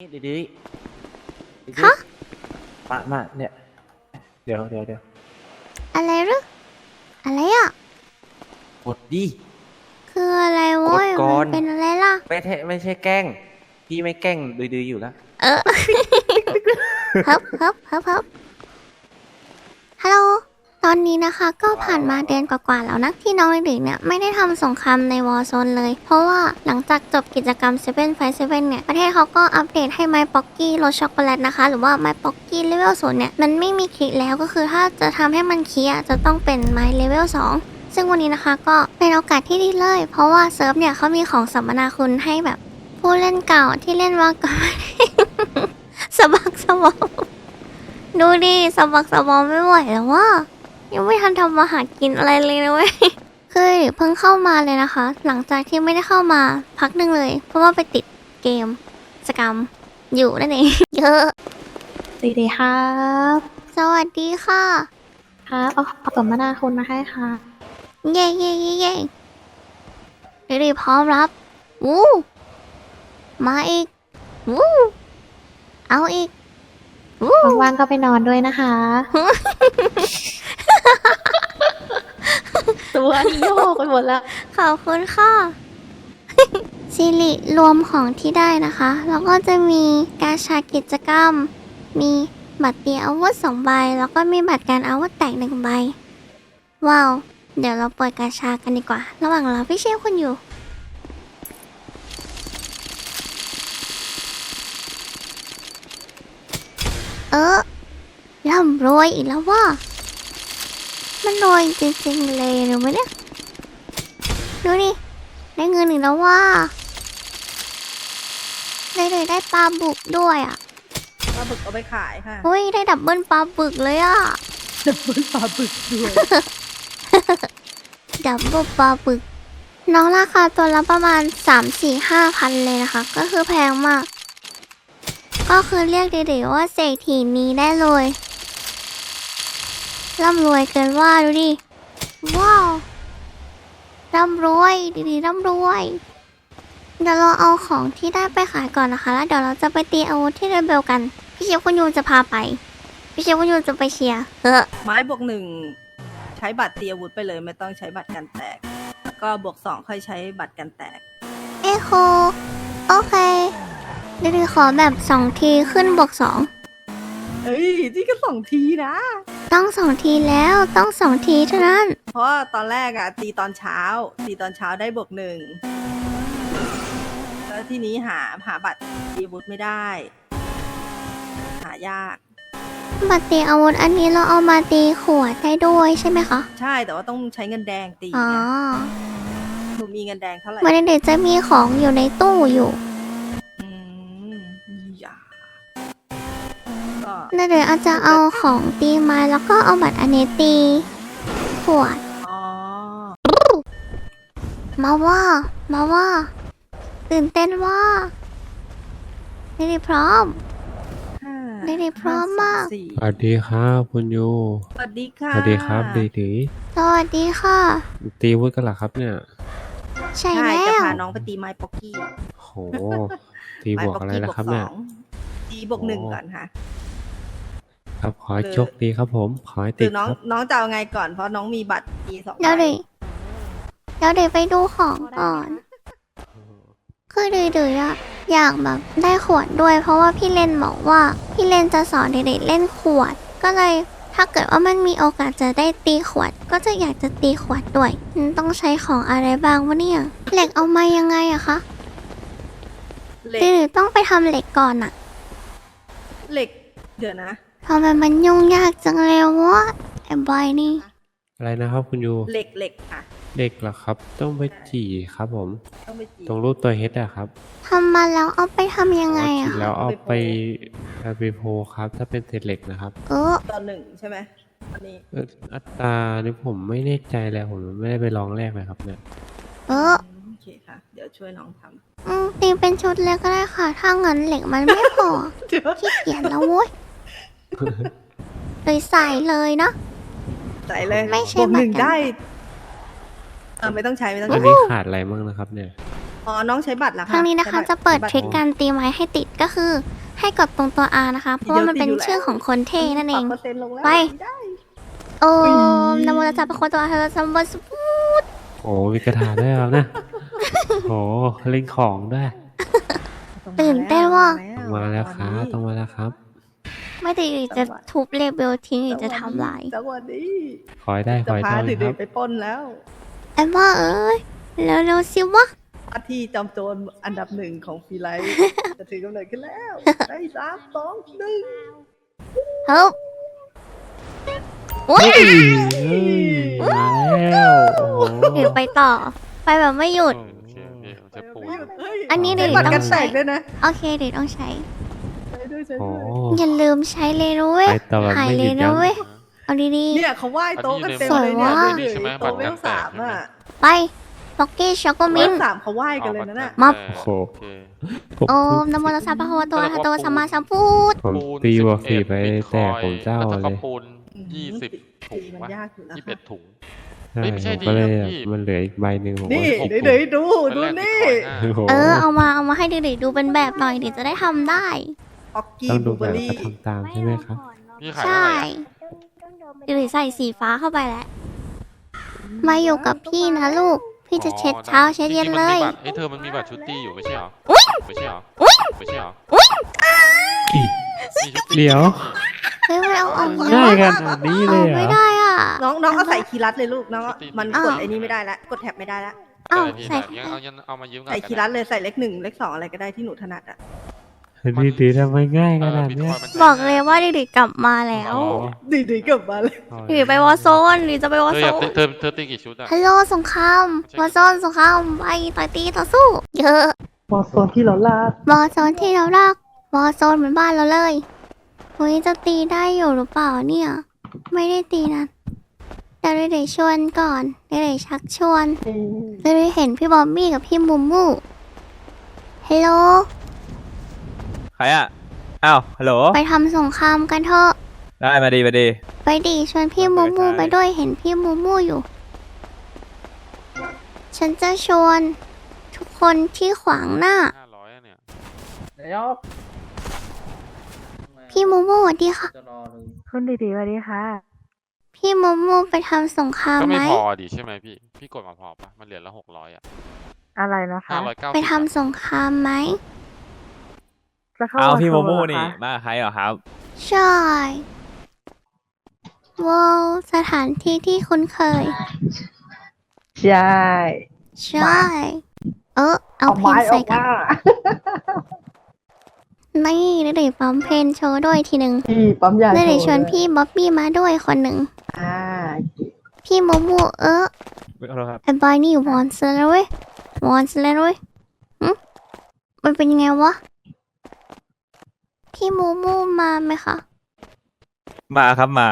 นี่ดื้อดื้อดื้อฮะมามาเนี่ย เดี๋ยวเดี๋ยวเดี๋ยวอะไรหรืออะไรอะ กดดิ คืออะไรโว้ยกดก่อน มันเป็นอะไรล่ะ ไม่ใช่ไม่ใช่แกล้ง พี่ไม่แกล้งดื้อดื้ออยู่แล้ว เออ ฮึบฮึบฮึบฮึบฮัลโหลต อนนี้นะคะก็ผ่านมาเดือนกว่าๆแล้วนะที่น้องเด็กๆเนี่ยไม่ได้ทำสงครามในวอร์โซนเลย เพราะว่าหลังจากจบกิจกรรม7 5 7เนี่ยประเทศเขาก็อัปเดตให้ไมป๊อกกี้รสช็อกโกแลตนะคะ หรือว่าไมป๊อกกี้เลเวลศูนย์เนี่ยมันไม่มีคลิกแล้วก็คือถ้าจะทำให้มันคีอะจะต้องเป็นไมเลเวล2ซึ่งวันนี้นะคะก็เป็นโอกาสที่ดีเลย เพราะว่าเซิร์ฟเนี่ยเขามีของสัมมนาคุณให้แบบผู้เล่นเก่าที่เล่นมาก่อนสะบักสะบอมดูดิสะบักสะบอมไม่ไหวแล้วว่า ยังไม่ทันทำมาหากินอะไรเลยนะเว้ยคือเพิ่งเข้ามาเลยนะคะ หลังจากที่ไม่ได้เข้ามาพักหนึ่งเลย เพราะว่าไปติดเกมสกรรมอยู่นั่นเองเยอะสวัสดีครับ สวัสดีค่ะครับเอาเอาสมนาคุณมาให้ค่ะ เย่เย่เย่เย่เดี๋ยวพร้อมรับวู้มาอีกวู้เอาอีกวู้ว่างๆก็ไปนอนด้วยนะคะ ตัวนี่โยกไปหมดแล้ว ขอบคุณค่ะ สิริรวมของที่ได้นะคะ แล้วก็จะมีการชากิจกรรม มีบัตรเตรียมอาวุธสองใบ แล้วก็มีบัตรการอาวุธแตกหนึ่งใบ ว้าว เดี๋ยวเราเปิดกาชากันดีกว่า ระหว่างเราพี่เชฟคุณอยู่ เออร่ำรวยอีกแล้วว่า มันรวยจริงๆเลยหรือไม่เนี่ย ดูดิ ได้เงินอีกแล้วว่าได้เลยได้ปลาบึกด้วยอะ ปลาบึกเอาไปขายค่ะเฮ้ยได้ดับเบิลปลาบึกเลยอะ ดับเบิลปลาบึกด้วย ดับเบิลปลาบึก น้องราคาตัวละประมาณ 3 4 5พันเลยนะคะ ก็คือแพงมาก ก็คือเรียกเด็กๆว่าเศรษฐีนี้ได้เลย ร่ำรวยเกินว่าดูดิ ว้าวร่ำรวยดีๆร่ำรวยเดี๋ยวเราเอาของที่ได้ไปขายก่อนนะคะ แล้วเดี๋ยวเราจะไปตีอาวุธที่เรเบลกัน พี่เชฟคุณยูนจะพาไป พี่เชฟคุณยูนจะไปเชียร์เออไม้บวกหนึ่งใช้บัตรเตรียมอาวุธไปเลยไม่ต้องใช้บัตรกันแตกแล้วก็บวกสองค่อยใช้บัตรกันแตก เอโคโอเคเดี๋ยวขอแบบสองทีขึ้นบวกสองเอ้ยที่ก็สองทีนะ ต้องสองทีแล้วต้องสองทีเท่านั้น เพราะว่าตอนแรกอะตีตอนเช้า ตีตอนเช้าได้บวกหนึ่งแล้วทีนี้หาหาบัตรเตรียมอาวุธไม่ได้ หายาก บัตรตีอาวุธอันนี้เราเอามาตีขวดได้ด้วยใช่ไหมคะใช่แต่ว่าต้องใช้เงินแดงตีอ๋อไงหนูมีเงินแดงเท่าไหร่วันเด็กจะมีของอยู่ในตู้อยู่ เดี๋ยวอาจจะเอาของตีมาแล้วก็เอาบัตรอันนี้ตีขวดอ๋อมาว่ามาว่า ตื่นเต้นว่าเด็กๆพร้อมห้าเด็กๆพร้อมมากห้สสี่สวัสดีครับคุณยูสวัสดีค่ะสวัสดีครับดีดีสวัสดีค่ะ ตีวุ้นกันเหรอครับเนี่ยใช่ใช่แล้จะวพาน้องไปตีไม้ป๊อกกี้โหตีบวกอะไรแล้วครับเนี่ยไม้ป๊อกกี้บวกสองตีบวกหนึ่งโอ้ก่อนค่ะ ครับขอให้คือโชคดีครับผม ขอให้หติรืดอน้องครับน้องจะเอาไงก่อนเพราะน้องมีบัตรตีสองเดี๋ยวใบดิเดี๋ยวเดี๋ยวไปดูของก่อน คือดือๆอะอยากแบบได้ขวดด้วย เพราะว่าพี่เลนบอกว่าพี่เลนจะสอนเด็กๆเล่นขวด ก็เลยถ้าเกิดว่ามันมีโอกาสจะได้ตีขวด ก็จะอยากจะตีขวดด้วยอืมต้องใช้ของอะไรบ้างวะเนี่ยเหล็กเอามายังไงอะคะเหล็กดือๆต้องไปทำเหล็กก่อนอะเหล็กเดี๋ยวนะ ทำไมมันยุ่งยากจังเลยวะไอ้บอยนี่ อะไรนะครับคุณยูเหล็กเหล็กค่ะ เด็กเหรอครับ ต้องไปจี่ครับผม ต้องไปจีตรงรูปตัวเฮดอะครับทำมาแล้วเอาไปทำยังไงอ๋ออะจี่แล้วเอาไปเอาไปโพลครับ ถ้าเป็นเศษเหล็กนะครับเออตอนหนึ่งใช่ไหมอันนี้เอ่ออัตรานี่ผมไม่แน่ใจเลยผมไม่ได้ไปลองแรกเลยครับเนี่ยเออโอเคค่ะ เดี๋ยวช่วยน้องทอืมตีเป็นชุดเลยก็ได้ค่ะ ถ้างั้นเหล็กมันไม่พอำเดี๋ยวขี้เกียจแล้วโว้ย เลยใส่เลยเนาะ ใส่เลยไม่ใช่บวกหนึ่งบัตรกัน ได้เออไม่ต้องใช้ไม่ต้องอันใช้นี้ขาดอะไรบ้างนะครับเนี่ยออ๋อน้องใช้บัตรแล้วครั้งนี้นะคะจะเปิดทริคการตีไม้ให้ติดก็คือ ให้กดตรงตัว R นะคะ เพราะว่ามันเป็นชื่อของคนเท่นั่นเองเปอร์เซ็นต์ลงแล้วไปได้โอ้นโมตัสสะพระโคตวะเธอสัมบัสสโอ้มีกระถาด้วยครับนะ โอ้เล่นของด้วย ตื่นเต้นว่าต้องมาแล้วครับ ต้องมาแล้วครับ ไม่ได้จะทุบเลเบลทิ้งหรือจะทำลายจังหวะนี้ขอให้ได้ขจะอให้พาได้ถึงครับไปปล้นแล้วไอ้บ้าเอ้ยเร็วๆสิวะอาที่จอมโจรอันดับหนึ่งของฟรีไลท์จะถึงกำเนิดขึ้นแล้วได้สามสองหนึ่งเฮ้ยโอ้ยเฮ้ยมาแล้วโอ้โหเดี๋ยวไปต่อ ไปแบบไม่หยุดโอเคโอเคใช้ปูนไม่หยุดเฮ้ยอันนี้เดี๋ยวใช้บัตรต้กัอนงแตใช้กด้วยนะโอเคเดี๋ยวต้องใช้ใช้ ด้วยใช้โอ้ด้วยอย่าลืมใช้เลยด้วยไปต่อแบบหายไม่หเลยุยดยั้นะงเว้ยเอาดี เนี่ยเขาไหว้โต๊ะกันเต็มเลยสวยเนี่ยว่ะ ดูดิใช่ไหมโต๊ะบัตรเวกัลนแตสากมอะๆ ไปล็อกกี้ช็อกโกเวมินลสามเขาไหว้กันเลยนะน่ะมับโอ้โหโอเคผมโอ้นโมตัสสะพระโคตวะโตสัมมาสัมพุทธผมปูนตีบวก11สี่ไปบิตคแต่อยผมเจ้าแล้วเลก็ยปูนยี่สิบถุงมันวะยากอยู่นะยี่สิบเอ็ดถุง ใช่เฮ้ยไม่ใช่ผมก็เลยดีนะแบบพี่มันเหลืออีกใบหนึ่งผมนี่ก็เดี๋ยวเดี๋ยวดูดูตอนแรกนี่บิตคอยโอ้โหเออเอามาเอามาให้เด็กๆดูเป็นแบบหน่อยเดี๋ยวจะได้ทำได้ ออกกี้ต้องบดูลูเบแบอบรี่ก็ทำตามใช่ไหมครับ พี่ขายใช่เท่าไหร่อะเดี๋ยวใส่สีฟ้าเข้าไปแล้ว มาอยู่กับพี่นะลูก พี่จะเช็ดเช้าเช็ดเย็นเลยจริงๆมันมีบัตรเอ้ยเธอมันมีบัตรชุดตี้อยู่ไม่ใช่เหรอไม่ใช่เหรอไม่ใช่เหรอมีชุดตี้เดี๋ยวเฮ้ยไม่เอาเอาง่ายกันอันนี้เลเอายเหรไม่อ ได้อะ น้องน้องก็ใส่คีย์รัดเลยลูกน้องมันอ้าว กดไอ้นี่ไม่ได้แล้วกดแท็บไม่ได้แล้วเอ้าพี่ใส่ยังเอายังเอามายืมก่อนใส่คีย์รัดเลยใส่เลขหนึ่งเลขสองอะไรก็ได้ที่หนูถนัดอะ ดีดีทำไมง่ายขเออนาดบิตเนี้คยอยมันใช้บอกเลยว่าเด็กๆกลับมาแล้วอ๋อดีดีๆกลับมาเลยหรือไปวอร์โซนหรือจะไปวอเธร์อโซอยากนตีเธอเธอตีกี่ชุดอะฮัลโหลสงครามวอร์โซนสงครามไปต่อยตีต่อสู้ เยอะบอโซนที่เราลาดวอร์โซนที่เรารักวอร์โซนเหมือนบ้านเราเลยเฮ้ยจะตีได้อยู่หรือเปล่าเนี่ย ไม่ได้ตีนะเดี๋ยวเด็กๆชวนก่อนเด็กๆชักชวนเด็กๆเห็นพี่บอมบี้กับพี่มูมูฮัลโหล ใครอะ อ้าว ฮัลโหล ไปทำสงครามกันเถอะ ได้มาดีมาดี ไปดิชวนพี่มูมูไปด้วยเห็นพี่มูมูอยู่ ฉันจะชวน ทุกคนที่ขวางหน้า ห้าร้อยอะเนี่ยพี่มูมูสวัสดีค่ะคุณดีดีสวัสดีค่ะ พี่มูมูไปทำสงครามก็ไหม ไม่พอดิใช่ไหมพี่ พี่กดมาพอปะมันเหรียญละหกร้อยอะอะไรนะคะห้าร้อยเก้าไปทำสงครามไหม จะเข้าเอามาพี่โมโชว์โม่เหรอนี่คะมากับใครเหรอครับ ใช่ว้าวสถานที่ที่คุ้นเคย ใช่ ใช่ เออเอาเพลงใส่กันนี่ได้เด็กปั๊มเพลงโชว์ด้วยทีหนึ่งพี่ปั๊มยาได้เด็กชวนพี่บ๊อบบี้มาด้วยคนหนึ่งอ่าพี่โมโมเออขอโทษครับไอ้บอยนี่วอนซะแล้วเว้ยวอนซะแล้วเว้ยหึมันเป็นยังไงวะ พี่โมโมมาไหมคะ มาครับมา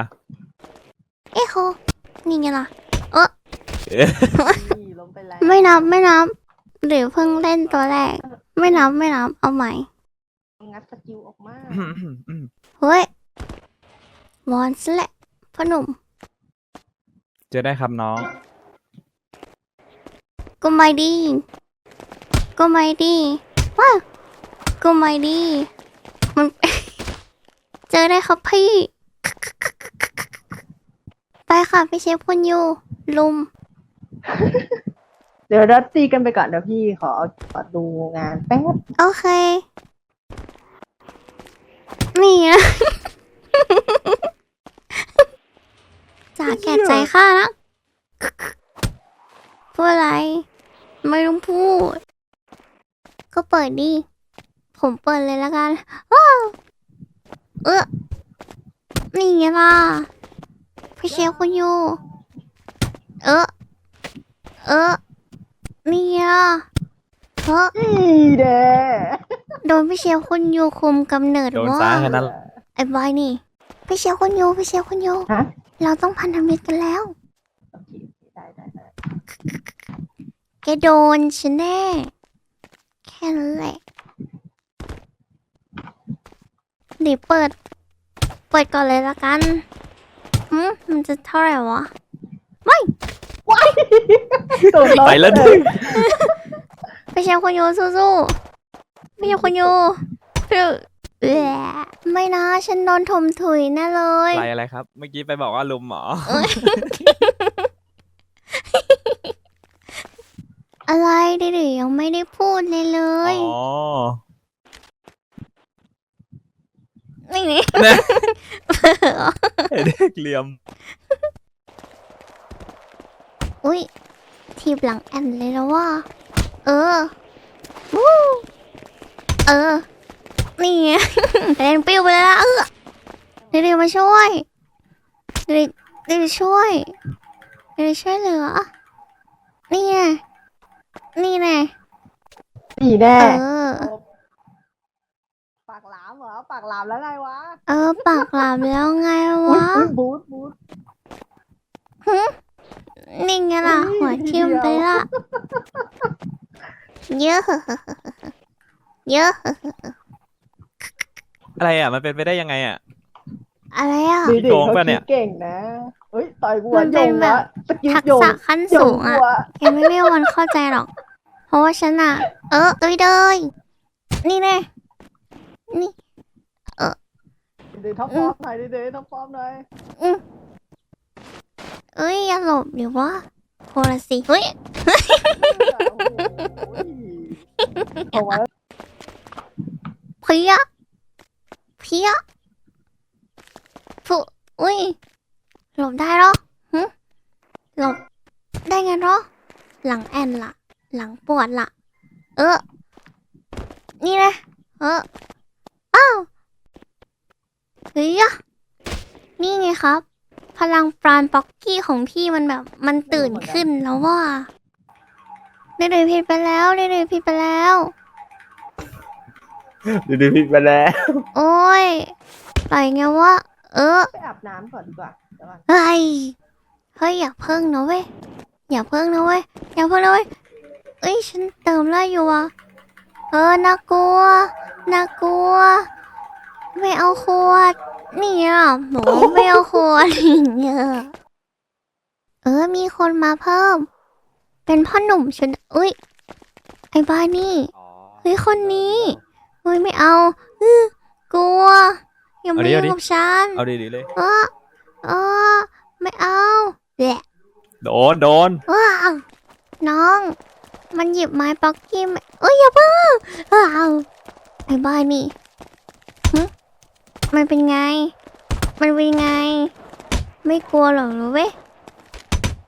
เอ๊ะโคนี่ไงล่ะพี่ล้มไปแล้วไม่นับไม่นับ หรือเพิ่งเล่นตัวแรก ไม่นับไม่นับ เอาใหม่ งัดสกิลออกมาเฮ้ยวอนซะแหละพ่อหนุ่ม เจอได้ครับน้อง ก็ไม่ดี ก็ไม่ดีว้าวก็ไม่ดี มัน เจอได้ครับพี่ ไปค่ะพี่เชฟคุณยูลุม เดี๋ยวเราตีกันไปก่อนเดี๋ยวพี่ขอขอดูงานแป๊บโอเค นี่นะ จากแก่ใจข้านะพูดอะไร ไม่ต้องพูด ก็เปิดดิ ผมเปิดเลยแล้วกันว้าวเออนี่ไงล่ะพี่เชฟคุณยูเออเออนี่ไงล่ะเอออีเด้โดนพี่เชฟคุณยูคุมกำเนิดโดนว่าซ้าแค่นั้นไอ้บอยนี่พี่เชฟคุณยูพี่เชฟคุณยูฮะเราต้องพันธมิตรกันแล้วโอเคได้ได้ได้แกโดนฉันแน่แค่นั้นแหละเดี๋ยวเปิด เปิดก่อนเลยละกันอืมมันจะเท่าไหร่วะโดนล็อกไปแล้วเยพี่เชฟคุณยูสู้ๆพี่เชฟคุณยูพี่เอ่อไม่นะ ฉันโดนถมถุยแน่เลย อะไรอะไรครับ เมื่อกี้ไปบอกว่าลุมหมอ อะไรดิๆยังไม่ได้พูดเลยเลย อ๋อ นี่นี่ไอ้เด็กเหลี่ยม อุ้ยทีบหลังแอนเลยแล้วว่า เออวู้เออ นี่ไงเล่นปิ้วไปแล้วละเออเดี๋ยวๆมาช่วยเดี๋ยวเดี๋ยวช่วยเดี๋ยวช่วยเหลือนี่ไงนี่ไงดีแน่เออปากหลามเหรอปากหลามแล้วไงวะเออปากหลามแล้วไงวะบูทบูทนี่ไงล่ะอุ๊ยหัวทิ่มเดียวไปละเยอะเยอะอะไรอะ มันเป็นไปได้ยังไงอะ อะไรอะ ดีดิโกงเขาปะเนี่ยคิดเก่งนะเฮ้ยต่อยกูมัอะนโยเป็นงแบบ ละสกิลทักโยงษะขั้นโยสูงงกูอะอะยังไม่มีวันเข้าใจหรอก เพราะว่าฉันอะ เออตุยเดยนี่แน่ นี่ดีท็อปฟอร์มหน่อยดีดีท็อปฟอร์มหน่อยเอ้ยอย่าหลบเดี๋ยวว่าโคละสิเฮ้ยโอ้โหเอาไว้เพียเพียฟุอุ้ย หลบได้เหรอหึหลบได้ไงเหรอ หลังแอนล่ะหลังปวดล่ะเออ นี่นะ เอออ้าว เฮ้ยอะนี่ไงครับ พลังปราณป๊อกกี้ของพี่มันแบบ มันตื่นขึ้นแล้วว่าได้เลยผิดไปแล้วได้เลยผิดไปแล้ว ดูดิพี่ไปแล้ว โอ้ยปล่อยไงวะเออ ไปอาบน้ำก่อนดีกว่าเดี๋ยวก่อนเฮ้ย เฮ้ย อย่าเพิ่งนะเว้ย อย่าเพิ่งนะเว้ย อย่าเพิ่งนะเว้ย เอ้ย ฉันเติมเลือดอยู่อะ เออ น่ากลัว น่ากลัว ไม่เอาขวดนี่อะหมูไม่เอาขวดเนี่ยเออ มีคนมาเพิ่ม เป็นพ่อหนุ่มฉันอุ้ยไอ้บ้านี่เฮ้ยคนนี้เฮ้ยไม่เอาอื้อกลัวอย่ามาเอาดิยุ่เอางดิกับฉันเอาดีๆเลยเออเออไม่เอาแหละโดนโดนว้าวน้อง มันหยิบไม้ป๊อกกี้มาเอ้ยอย่าเพิ่งว้าวไอ้บ้านี่หึ มันเป็นไง มันเป็นไง ไม่กลัวหรอกหรือเว้ย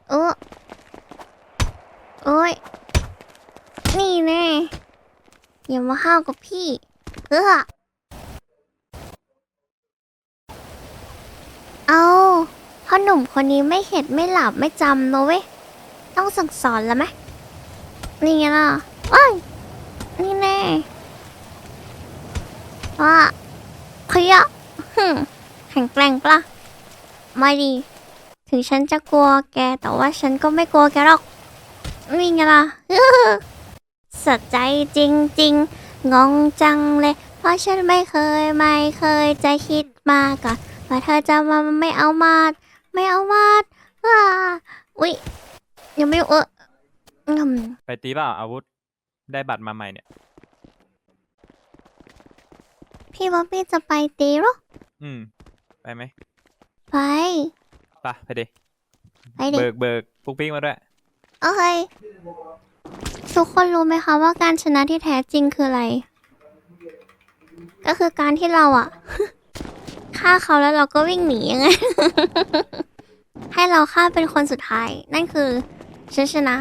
เออโอ้ย นี่แน่อย่ามาห้าวกับพี่ เออเอาพ่อหนุ่มคนนี้ไม่เห็นไม่หลับไม่จำนะเว้ย ต้องสั่งสอนแล้วไหมนี่ไงล่ะว้ายนี่แน่ว่า เพียหึ่มแข็งแกร่งปะล่ะไม่ดี ถึงฉันจะกลัวแก แต่ว่าฉันก็ไม่กลัวแกหรอกนี่ไงล่ะสะใจจริง ๆ งงจังเลย เพราะฉันไม่เคยไม่เคยจะคิดมาก่อนว่าเธอจะมาไม่เอามาด ไม่เอามาดว้าอุ๊ยยังไม่เออไปตีเปล่าอาวุธ ได้บัตรมาใหม่เนี่ย พี่บ๊อบบี้จะไปตีเหรอ อืม ไปไหม ไป ไปไปดิ ไปดิ เบิกเบิกปุ๊กปิ๊กมาด้วย โอเค ทุกคนรู้ไหมคะว่าการชนะที่แท้จริงคืออะไร ก็คือการที่เราอะฆ่าเขาแล้วเราก็วิ่งหนียังไง ให้เราฆ่าเป็นคนสุดท้าย นั่นคือฉันชนะ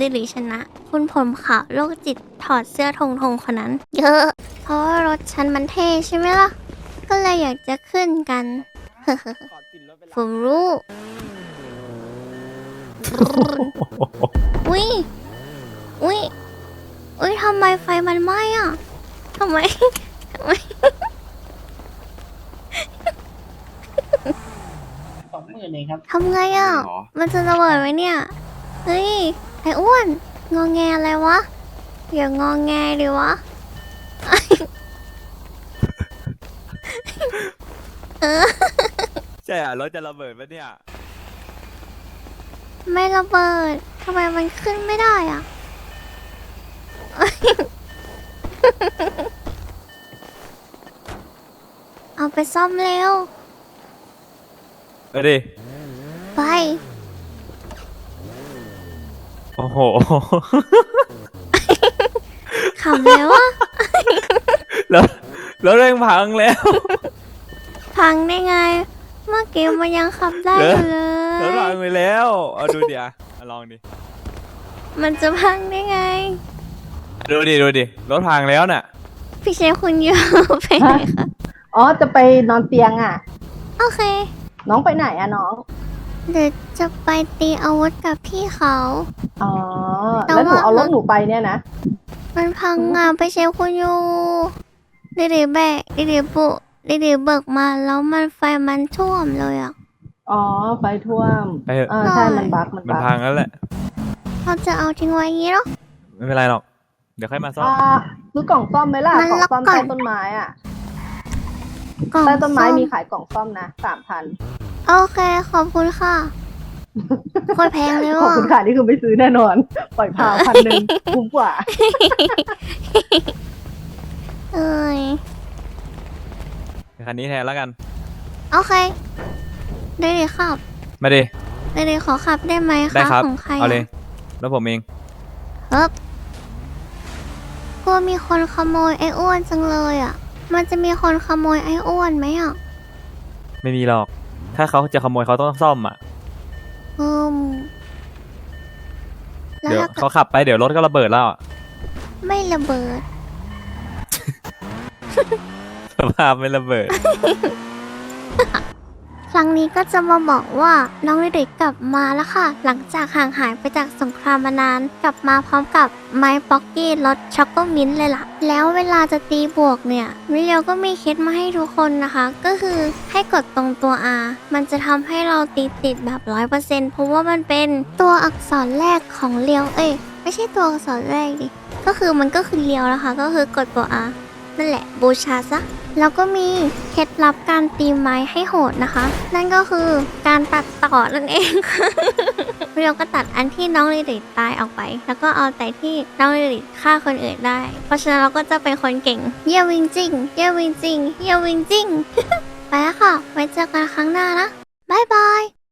ดิลิชนะ คุณผมขาวโรคจิตถอดเสื้อทงทงคนนั้น เยอะ เพราะว่ารถฉันมันเท่ใช่ไหมล่ะ ก็เลยอยากจะขึ้นกัน ผมรู้ อุ้ย อุ้ย อุ้ยทำไมไฟมันไหม้อะทำไมทำไมสองหมื่นเองครับทำไงอะ มันจะระเบิดไหมเนี่ย เฮ้ย ไอ้อ้วน งอแงอะไรวะ อย่างงอแงดิวะใช่อะรถจะระเบิดปะเนี่ย ไม่ระเบิด ทำไมมันขึ้นไม่ได้อะ เอาไปซ่อมเร็ว ไปดิ ไป โอ้โหขับแล้วอะแล้วแล้วเร่งพังแล้ว พังได้ไง เมื่อกี้มันยังขับได้อยู่เลแล้วพังยไปแล้วเอาดูเดี๋ยวเอาลองดิ มันจะพังได้ไง ดูดิดูดิรถพังแล้วน่ะ พี่เชฟคุณโยไปไหนคะอ๋อ จะไปนอนเตียงอะ โอเค น้องไปไหนอะน้อง เดี๋ยวจะไปตีอาวุธกับพี่เขา อ๋อแต่แล้วหนูว่าเอารถหนูไปเนี่ยนะ มันพังงาไปเชฟคุณโยดีดีแบกดีดีปุดีดีเบิกมาแล้วมันไฟมันท่วมเลยอะ อ๋อ ไฟท่วมไปเถอะเออใช่ มันบักมันมันบักพังแล้วแหละ เราจะเอาทิ้งไว้อย่างนี้เหรอ ไม่เป็นไรหรอก เดี๋ยวค่อยมาซ่อม อ่าซื้อกล่องซ่อมไหมล่ะ มันกล่องล็อกซ่อมก่อน ใต้ต้นไม้อะกล่องใต้ต้นไม้ส้มีขายกล่องซ่อมนะสามพัน โอเค ขอบคุณค่ะ โคตรแพงเลยขอบว่ะ คุณค่ะนี่คือไม่ซื้อแน่นอน ปล่อยพาวพันหนึ่งคุ้มกว่า เอ้ย คันนี้แทนแล้วกัน โอเค ได้เลยครับ มาดิ ได้เลยขอขับได้ไหมได้คะครับ ของใครเอาเลยอะแล้วผมเองเอ๊บกลัวมีคนขโมยไอ้อ้วนจังเลยอะ มันจะมีคนขโมยไอ้อ้วนไหมอะ ไม่มีหรอก ถ้าเขาจะขโมยเขาต้องซ่อมอะ อืมแล้วเดี๋ยวถ้าเกิเขาดขับไปเดี๋ยวรถก็ระเบิดแล้วอะไม่ระเบิด สภาพไม่ระเบิดค รั้งนี้ก็จะมาบอกว่าน้องเด็กกลับมาแล้วค่ะ หลังจากห่างหายไปจากสงครามมานาน กลับมาพร้อมกับไม้ป๊อกกี้รสช็อกโกมิ้นท์เลยล่ะ แล้วเวลาจะตีบวกเนี่ยวิเลียวก็มีเคล็ดมาให้ทุกคนนะคะ ก็คือให้กดตรงตัว R มันจะทำให้เราตีติดแบบร้อยเปอร์เซ็นต์เพราะว่ามันเป็นตัวอักษรแรกของเลียวเอ้ยไม่ใช่ตัวอักษรแรกดิก็คือมันก็คือเลียวนะคะ ก็คือกดตัว R นั่นแหละบูชาซะ แล้วก็มีเคล็ดลับการตีไม้ให้โหดนะคะ นั่นก็คือการตัดต่อนั่นเองค่ะเราก็ตัดอันที่น้องลิลิตตายออกไป แล้วก็เอาแต่ที่น้องลิลิตฆ่าคนอื่นได้ เพราะฉะนั้นเราก็จะเป็นคนเก่ง เยี่ยวิงจริง เยี่ยวิงจริง เยี่ยวิงจริง ไปแล้วค่ะ ไว้เจอกันครั้งหน้านะบายบาย